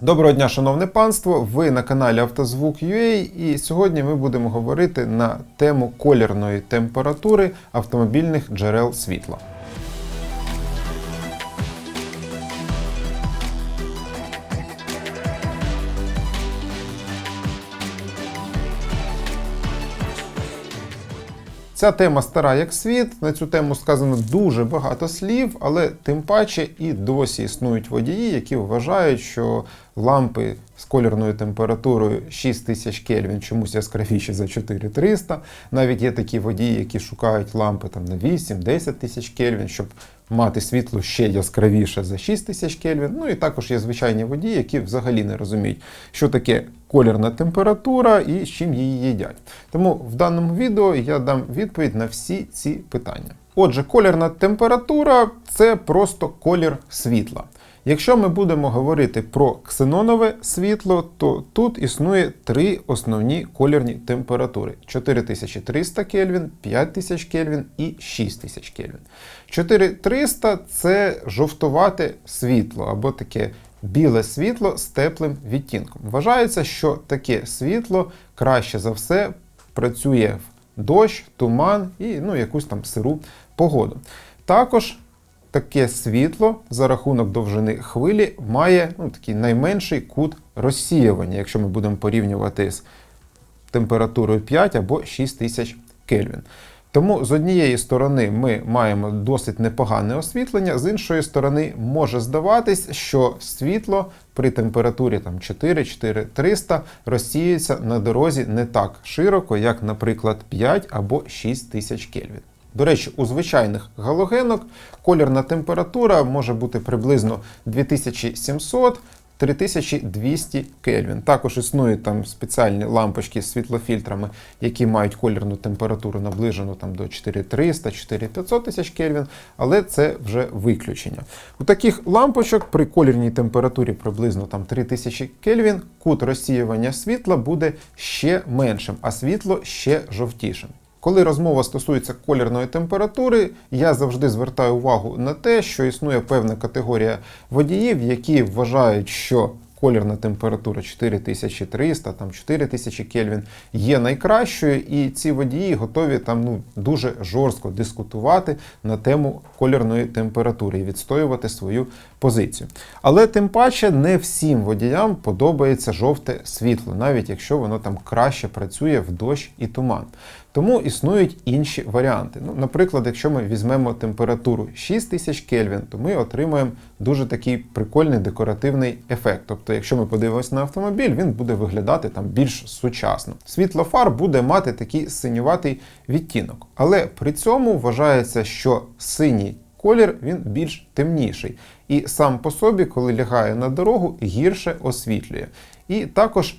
Доброго дня, шановне панство! Ви на каналі Автозвук.ua і сьогодні ми будемо говорити на тему колірної температури автомобільних джерел світла. Ця тема стара як світ. На цю тему сказано дуже багато слів, але тим паче і досі існують водії, які вважають, що лампи з колірною температурою 6000 Кельвін чомусь яскравіші за 4300. Навіть є такі водії, які шукають лампи там на 8-10 тисяч Кельвін, щоб мати світло ще яскравіше за 6000 Кельвін. Ну і також є звичайні водії, які взагалі не розуміють, що таке колірна температура і з чим її їдять. Тому в даному відео я дам відповідь на всі ці питання. Отже, колірна температура це просто колір світла. Якщо ми будемо говорити про ксенонове світло, то тут існує три основні колірні температури: 4300 Кельвін, 5000 Кельвін і 6000 Кельвін. 4300 це жовтувате світло або таке біле світло з теплим відтінком. Вважається, що таке світло краще за все працює в дощ, туман і ну, якусь там сиру погоду. Також таке світло за рахунок довжини хвилі має ну, такий найменший кут розсіювання, якщо ми будемо порівнювати з температурою 5 або 6 тисяч Кельвін. Тому з однієї сторони ми маємо досить непогане освітлення, з іншої сторони може здаватись, що світло при температурі там 4-4-300 розсіюється на дорозі не так широко, як, наприклад, 5 або 6 тисяч Кельвін. До речі, у звичайних галогенок колірна температура може бути приблизно 2700 3200 Кельвін. Також існують там спеціальні лампочки з світлофільтрами, які мають колірну температуру наближену там до 4300-4500 тисяч Кельвін, але це вже виключення. У таких лампочок при колірній температурі приблизно там 3000 Кельвін кут розсіювання світла буде ще меншим, а світло ще жовтішим. Коли розмова стосується колірної температури, я завжди звертаю увагу на те, що існує певна категорія водіїв, які вважають, що колірна температура 4300, там 4000 Кельвін є найкращою, і ці водії готові там ну дуже жорстко дискутувати на тему колірної температури і відстоювати свою позицію. Але тим паче не всім водіям подобається жовте світло, навіть якщо воно там краще працює в дощ і туман. Тому існують інші варіанти. Ну, Наприклад, якщо ми візьмемо температуру 6000 Кельвін, то ми отримаємо дуже такий прикольний декоративний ефект. Тобто, якщо ми подивимося на автомобіль, він буде виглядати там більш сучасно. Світло фар буде мати такий синюватий відтінок. Але при цьому вважається, що синій колір він більш темніший. І сам по собі, коли лягає на дорогу, гірше освітлює. І також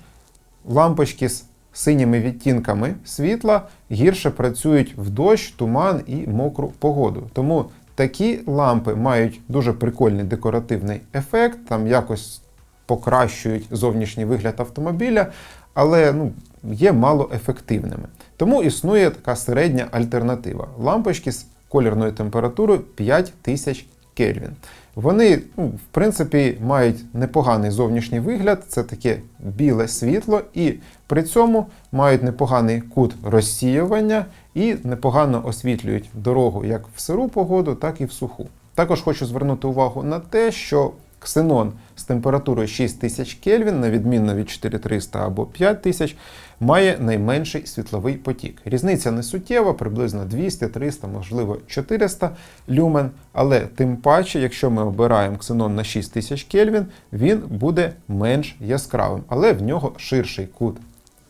лампочки з синіми відтінками світла гірше працюють в дощ, туман і мокру погоду. Тому такі лампи мають дуже прикольний декоративний ефект, там якось покращують зовнішній вигляд автомобіля, але ну, є малоефективними. Тому існує така середня альтернатива. Лампочки з колірною температурою 5000 Кельвін. Вони, ну, в принципі, мають непоганий зовнішній вигляд, це таке біле світло, і при цьому мають непоганий кут розсіювання і непогано освітлюють дорогу як в сиру погоду, так і в суху. Також хочу звернути увагу на те, що ксенон з температурою 6000 Кельвін, на відміну від 4300 або 5000, має найменший світловий потік. Різниця не суттєва, приблизно 200, 300, можливо 400 люмен. Але тим паче, якщо ми обираємо ксенон на 6000 Кельвін, він буде менш яскравим, але в нього ширший кут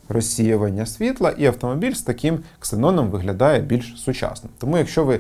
розсіювання світла, і автомобіль з таким ксеноном виглядає більш сучасно. Тому, якщо ви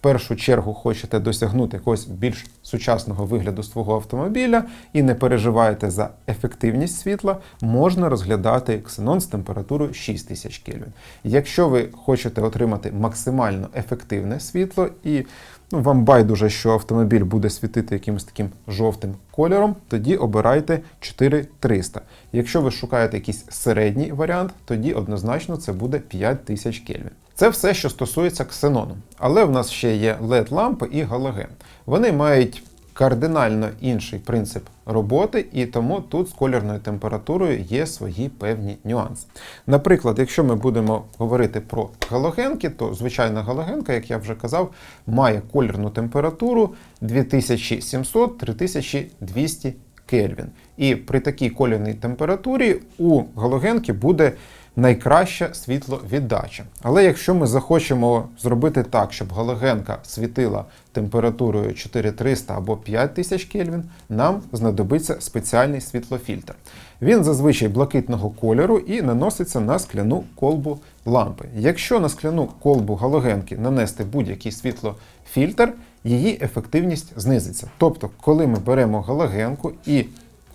першу чергу хочете досягнути якогось більш сучасного вигляду свого автомобіля і не переживаєте за ефективність світла, можна розглядати ксенон з температурою 6000 Кельвін. Якщо ви хочете отримати максимально ефективне світло і ну, вам байдуже, що автомобіль буде світити якимось таким жовтим кольором, тоді обирайте 4300. Якщо ви шукаєте якийсь середній варіант, тоді однозначно це буде 5000 Кельвін. Це все, що стосується ксенону. Але в нас ще є LED-лампи і галоген. Вони мають кардинально інший принцип роботи, і тому тут з колірною температурою є свої певні нюанси. Наприклад, якщо ми будемо говорити про галогенки, то звичайна галогенка, як я вже казав, має колірну температуру 2700-3200 Кельвін. І при такій колірній температурі у галогенки буде найкраща світловіддача. Але якщо ми захочемо зробити так, щоб галогенка світила температурою 4300 або 5000 Кельвін, нам знадобиться спеціальний світлофільтр. Він зазвичай блакитного кольору і наноситься на скляну колбу лампи. Якщо на скляну колбу галогенки нанести будь-який світлофільтр, її ефективність знизиться. Тобто, коли ми беремо галогенку і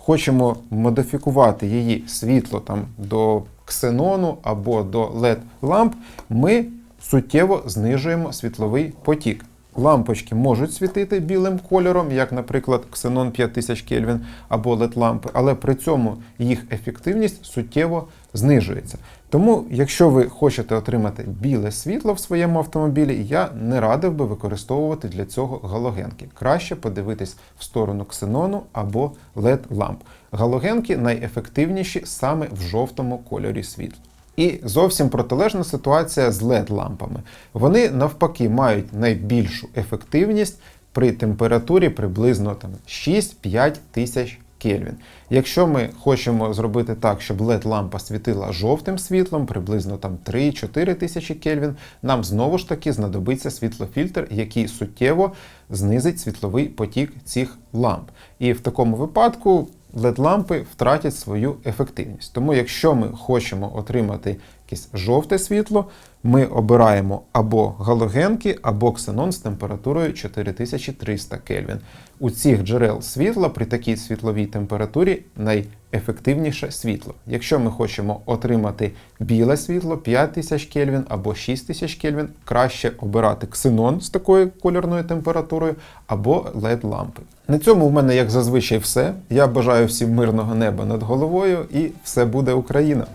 хочемо модифікувати її світло там до ксенону або до LED ламп, ми суттєво знижуємо світловий потік. Лампочки можуть світити білим кольором, як, наприклад, Xenon 5000 Кельвін або LED лампи, але при цьому їх ефективність суттєво знижується. Тому, якщо ви хочете отримати біле світло в своєму автомобілі, я не радив би використовувати для цього галогенки. Краще подивитись в сторону ксенону або LED ламп. Галогенки найефективніші саме в жовтому кольорі світла. І зовсім протилежна ситуація з LED-лампами. Вони навпаки мають найбільшу ефективність при температурі приблизно там 6-5 тисяч Кельвін. Якщо ми хочемо зробити так, щоб LED-лампа світила жовтим світлом, приблизно там 3-4 тисячі Кельвін, нам знову ж таки знадобиться світлофільтр, який суттєво знизить світловий потік цих ламп. І в такому випадку LED-лампи втратять свою ефективність. Тому, якщо ми хочемо отримати якесь жовте світло, ми обираємо або галогенки, або ксенон з температурою 4300 Кельвін. У цих джерел світла при такій світловій температурі найефективніше світло. Якщо ми хочемо отримати біле світло 5000 Кельвін або 6000 Кельвін, краще обирати ксенон з такою кольорною температурою або LED-лампи. На цьому в мене, як зазвичай, все. Я бажаю всім мирного неба над головою і все буде Україна!